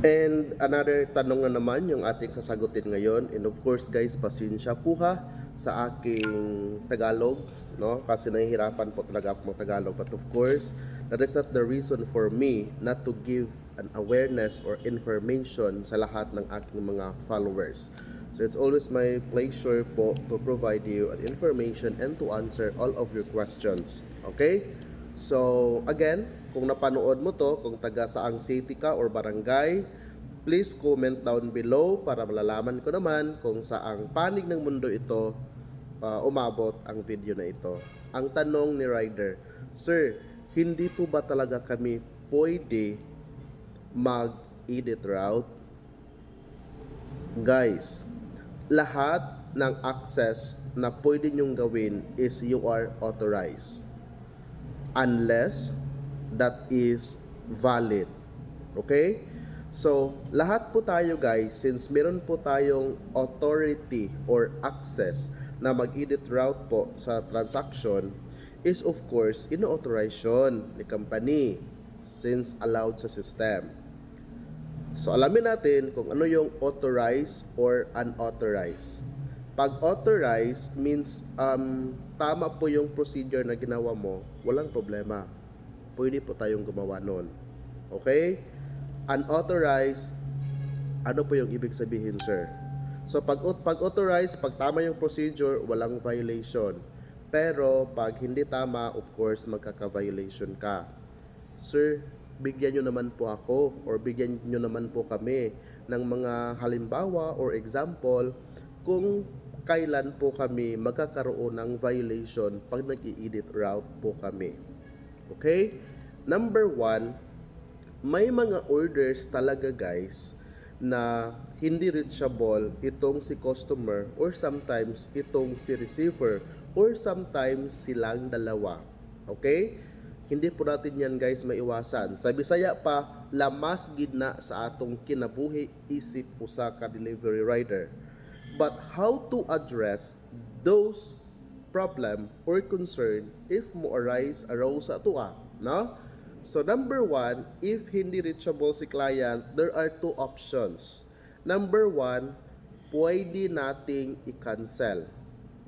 And another tanong na naman yung ating sasagutin ngayon. And of course guys, pasensya po ha sa aking Tagalog. No? Kasi nahihirapan po talaga ako mag-Tagalog. But of course, that is not the reason for me not to give an awareness or information sa lahat ng aking mga followers. So it's always my pleasure po to provide you an information and to answer all of your questions. Okay? So, again, kung napanood mo to, kung taga saang city ka or barangay, please comment down below para malalaman ko naman kung saang panig ng mundo ito uh, umabot ang video na ito. Ang tanong ni Ryder, Sir, hindi po ba talaga kami pwede mag-edit route? Guys, lahat ng access na pwede nyong gawin is you are authorized unless that is valid. Okay? So, lahat po tayo guys, since meron po tayong authority or access na mag-edit route po sa transaction, is of course, ino-authorize yun ni company since allowed sa system. So, alamin natin kung ano yung authorized or unauthorized. Pag authorized means um, tama po yung procedure na ginawa mo, walang problema. Pwede po tayong gumawa nun. Okay? Unauthorized, ano po yung ibig sabihin, sir? So, pag, pag authorized, pag tama yung procedure, walang violation. Pero, pag hindi tama, of course, magkaka-violation ka. Sir, bigyan nyo naman po ako or bigyan nyo naman po kami ng mga halimbawa or example kung kailan po kami magkakaroon ng violation pag nag-i-edit route po kami. Okay? Number one, may mga orders talaga guys na hindi reachable itong si customer or sometimes itong si receiver or sometimes silang dalawa. Okay? Hindi po natin yan guys maiwasan. Sa Bisaya pa, lamas gidna sa atong kinabuhi isip usa ka delivery rider. But how to address those problem or concern if mo arise arose sa atua, no? So number one, if hindi reachable si client, there are two options. Number one, pwede nating i-cancel.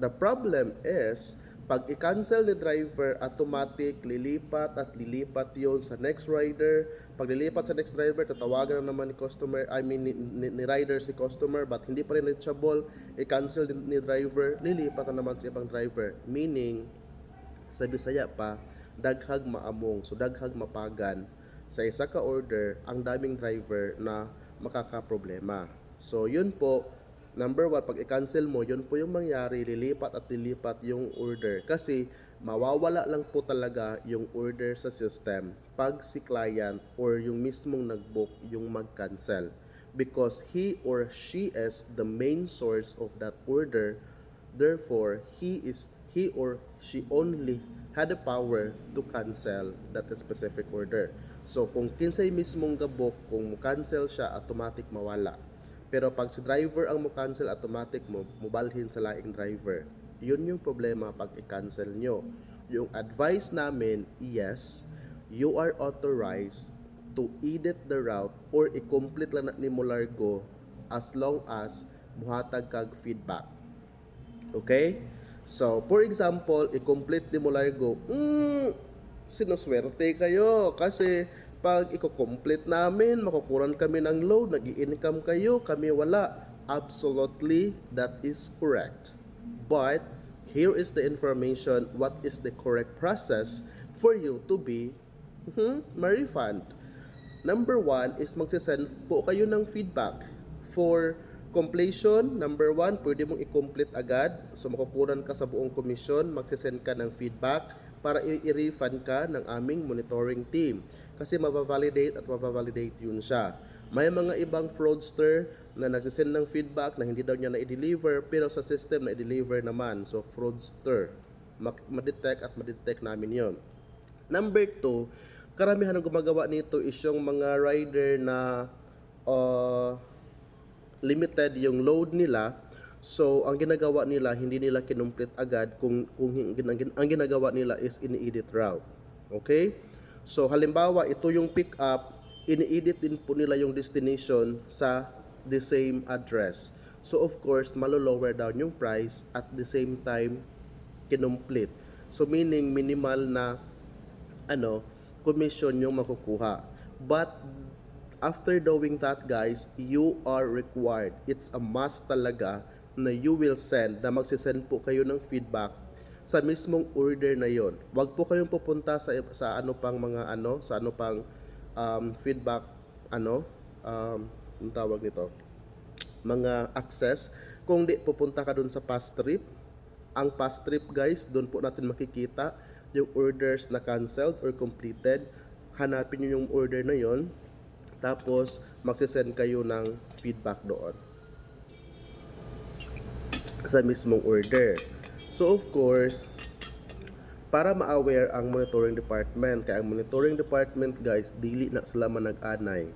The problem is, pag i-cancel ni driver, automatic lilipat at lilipat yon sa next rider. Pag lilipat sa next driver, tatawagan na naman ni customer, I mean ni, ni, ni rider si customer, but hindi pa rin reachable, i-cancel din ni driver, lilipat na naman sa ibang driver. Meaning, sa Bisaya pa, daghag maamong, so daghag mapagan sa isa ka order ang daming driver na makakaproblema. So yun po, number one, pag i-cancel mo, yun po yung mangyari, lilipat at lilipat yung order. Kasi mawawala lang po talaga yung order sa system pag si client or yung mismong nag-book yung mag-cancel. Because he or she is the main source of that order, therefore, he is he or she only had the power to cancel that specific order. So, kung kinsay mismong gabok, kung mo-cancel siya, automatic mawala. Pero pag si driver ang mo-cancel, automatic mo, mubalhin sa laing driver. Yun yung problema pag i-cancel nyo. Yung advice namin, yes, you are authorized to edit the route or i-complete lang ni mo largo as long as muhatag kag feedback. Okay? So, for example, i-complete di mo largo, mm, sinuswerte kayo kasi pag i-complete namin, makukuran kami ng load, nag income kayo, kami wala. Absolutely, that is correct. But, here is the information, what is the correct process for you to be hmm, ma-refund. Number one is magsisend po kayo ng feedback for completion. Number one, pwede mong i-complete agad. So makukuran ka sa buong komisyon, magsisend ka ng feedback para i-refund ka ng aming monitoring team. Kasi mabavalidate at mabavalidate yun siya. May mga ibang fraudster na nagsisend ng feedback na hindi daw niya na-deliver pero sa system na-deliver naman. So fraudster. Ma- ma-detect at ma-detect namin yon. Number two, karamihan ng gumagawa nito is yung mga rider na uh, limited yung load nila. So, ang ginagawa nila, hindi nila kinumplete agad kung, kung ang, ginagawa nila is in-edit route. Okay? So, halimbawa, ito yung pick up, ini-edit din po nila yung destination sa the same address. So of course, malo-lower down yung price at the same time kinomplete. So meaning minimal na ano, commission yung makukuha. But after doing that guys, you are required. It's a must talaga na you will send, na magsisend po kayo ng feedback sa mismong order na yon. Huwag po kayong pupunta sa sa ano pang mga ano, sa ano pang um, feedback ano, um, ang tawag nito, mga access. Kung di pupunta ka dun sa past trip, ang past trip guys, doon po natin makikita yung orders na canceled or completed. Hanapin nyo yung order na yon tapos magsisend kayo ng feedback doon sa mismong order. So of course, para ma-aware ang monitoring department, kaya ang monitoring department guys, dili na sila manag-anay.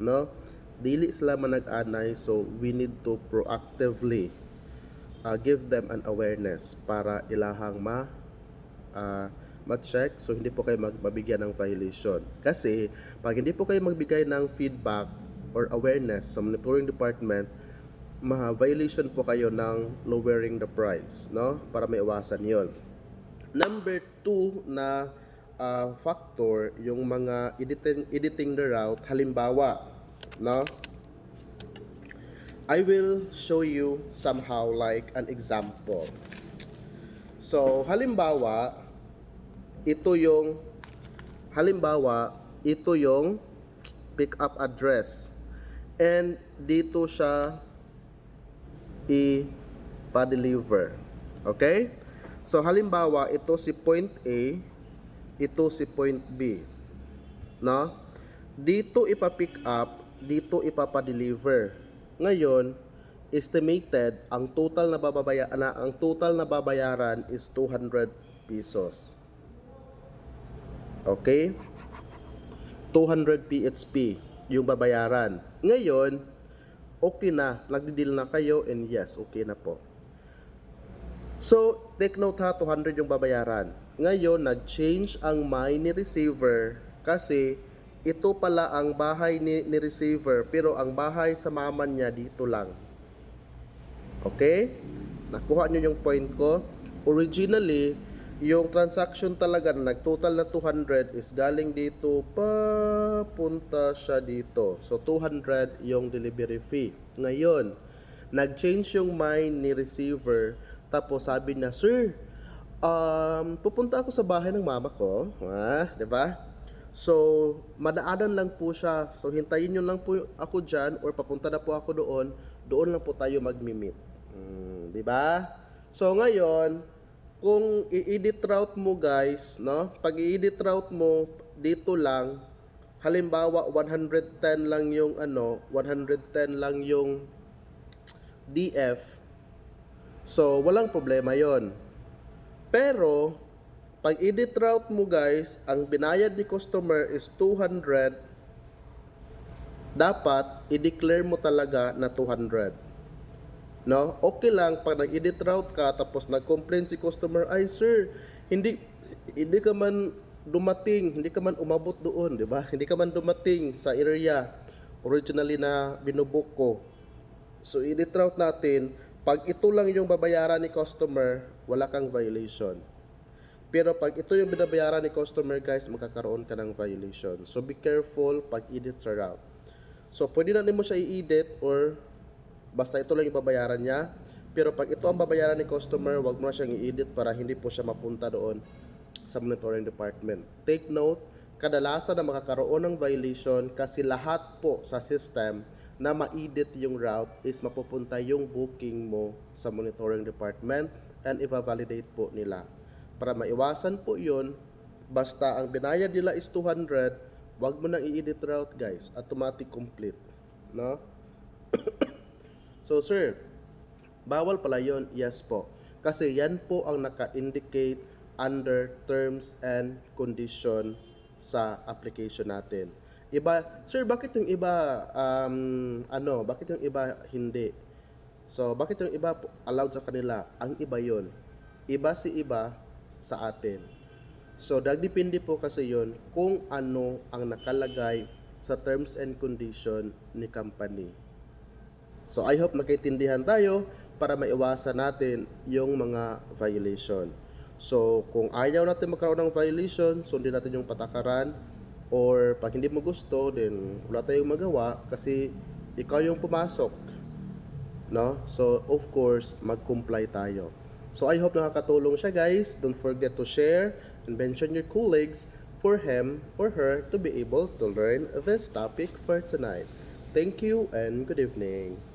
No? Dili sila manag-anay, so we need to proactively uh, give them an awareness para ilahang ma uh, ma-check so hindi po kayo mag- mabigyan ng violation. Kasi pag hindi po kayo magbigay ng feedback or awareness sa monitoring department, ma-violation po kayo ng lowering the price, no? Para maiwasan 'yon. Number two na uh, factor, yung mga editing, editing the route, halimbawa, no? I will show you somehow like an example. So, halimbawa, ito yung halimbawa, ito yung pick up address. And dito siya i-pa-deliver. Okay? So, halimbawa, ito si point A, ito si point B. No? Dito ipa-pick up, dito ipapa-deliver. Ngayon, estimated ang total na babayaran na ang total na babayaran is 200 pesos. Okay? 200 PHP yung babayaran. Ngayon, okay na, nagdi-deal na kayo and yes, okay na po. So, take note ha, 200 yung babayaran. Ngayon, nag-change ang mind receiver kasi ito pala ang bahay ni, ni receiver pero ang bahay sa mama niya dito lang. Okay? Nakuha nyo yung point ko. Originally, yung transaction talaga na nag-total na 200 is galing dito papunta siya dito. So 200 yung delivery fee. Ngayon, nag-change yung mind ni receiver tapos sabi niya, "Sir, um, pupunta ako sa bahay ng mama ko." Ah, 'di ba? So, madaanan lang po siya. So, hintayin nyo lang po ako dyan or papunta na po ako doon. Doon lang po tayo mag-meet. Mm, di ba? So, ngayon, kung i-edit route mo guys, no? Pag i-edit route mo dito lang, halimbawa 110 lang yung ano, 110 lang yung DF. So, walang problema 'yon. Pero pag edit route mo guys, ang binayad ni customer is 200. Dapat i-declare mo talaga na 200. No? Okay lang pag nag-edit route ka tapos nag-complain si customer, ay sir, hindi hindi ka man dumating, hindi ka man umabot doon, di ba? Hindi ka man dumating sa area originally na binubuk ko. So edit route natin, pag ito lang yung babayaran ni customer, wala kang violation. Pero pag ito yung binabayaran ni customer guys, magkakaroon ka ng violation. So be careful pag edit sa route. So pwede na mo siya i-edit or basta ito lang yung babayaran niya. Pero pag ito ang babayaran ni customer, wag mo na siyang i-edit para hindi po siya mapunta doon sa monitoring department. Take note, kadalasan na makakaroon ng violation kasi lahat po sa system na ma-edit yung route is mapupunta yung booking mo sa monitoring department and i-validate po nila. Para maiwasan po yun, basta ang binayad nila is 200, wag mo nang i-edit route guys, automatic complete. No? So sir, bawal pala yon Yes po. Kasi yan po ang naka-indicate under terms and condition sa application natin. Iba, sir, bakit yung iba um, ano, bakit yung iba hindi? So, bakit yung iba allowed sa kanila? Ang iba yon. Iba si iba sa atin. So, dagdepende po kasi yon kung ano ang nakalagay sa terms and condition ni company. So I hope nakaintindihan tayo para maiwasan natin yung mga violation. So kung ayaw natin magkaroon ng violation, sundin natin yung patakaran or pag hindi mo gusto, then wala tayong magawa kasi ikaw yung pumasok. No? So of course, mag-comply tayo. So I hope nakakatulong siya guys. Don't forget to share and mention your colleagues for him or her to be able to learn this topic for tonight. Thank you and good evening.